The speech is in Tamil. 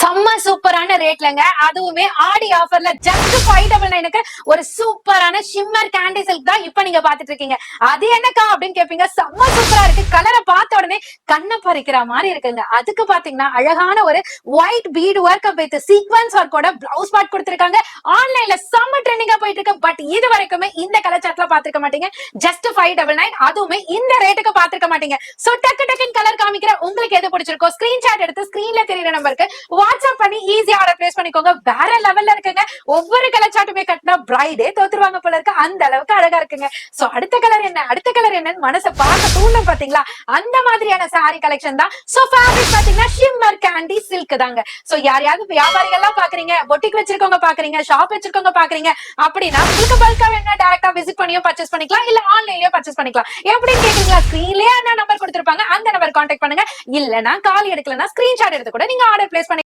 செம்ம சூப்பரான ரேட்லங்க. அதுவுமே ஆடி ஆஃபர்ல ஜஸ்ட் ஃபைவ் டபுள் நைனுக்கு ஒரு சூப்பரான ஷிம்மர் கேண்டி சில்க் தான் இப்ப நீங்க பாத்துட்டு இருக்கீங்க. அது என்னக்கா அப்படின்னு கேப்பீங்க. செம்ம சூப்பரா இருக்கு. கலரை பார்த்த உடனே கண்ணை பறிக்கிற மாதிரி இருக்குங்க. அதுக்கு பாத்தீங்கன்னா அழகான ஒரு white bead work with sequins ஒர்க்கோட blouse part கொடுத்துருக்காங்க. ஆன்லைன்ல செம்ம ட்ரெண்டிங்கா போயிட்டு இருக்கு. பட் இது வரைக்குமே இந்த கலர் சாட்ல பாத்துருக்க மாட்டீங்க. ஜஸ்ட் ஃபைவ் டபுள் நைன் அதுவுமே இந்த ரேட்டுக்கு பாத்துருக்க மாட்டீங்க. சோ டக்கு டக்குன்னு கலர் காமிக்கிற உங்களுக்கு எது பிடிச்சிருக்கோ ஸ்கிரீன்ஷாட் எடுத்து ஸ்கிரீன்ல தெரியுற நம்பருக்கு வாட்ஸ்அப் பண்ணி ஈஸியா ஆர்டர் பிளேஸ் பண்ணிக்கோங்க. வேற லெவல்ல இருக்குங்க. ஒவ்வொரு கலர் சாட்டுமே கட்டினா பிரைடே தோத்துருவாங்க போல இருக்கு. அந்த அளவுக்கு அழகா இருக்குங்க. சோ அடுத்த கலர் என்ன? அடுத்த கலர் என்னன்னு மனசை பார்க்க தூண்டும் பாத்தீங்களா? அந்த மாதிரியான சாரி கலெக்ஷன் தான். சோ ஃபேப்ரிக் பாத்தீங்கன்னா ஷிம்மர் கேண்டி சில்க் தாங்க. சோ யாரையாவது வியாபாரிகள் எல்லாம் பாக்குறீங்க பொட்டிக் வச்சிருக்கவங்க பாக்குறீங்க ஷாப் வச்சிருக்கவங்க பாக்குறீங்க அப்படின்னா உங்களுக்கு பல்கா வேணா டேரக்டா விசிட் பண்ணியோ பர்ச்சேஸ் பண்ணிக்கலாம் இல்ல ஆன்லைன்லயோ பர்ச்சேஸ் பண்ணிக்கலாம். எப்படின்னு கேக்குறீங்களா? ஸ்கிரீன்லயே கொடுத்திருப்பாங்க. அந்த நம்பர் கான்டாக்ட் பண்ணுங்க. இல்லனா கால் எடுக்கலனா ஸ்கிரீன்ஷாட் எடுத்து கூட நீங்க ஆர்டர் பிளேஸ் பண்ணி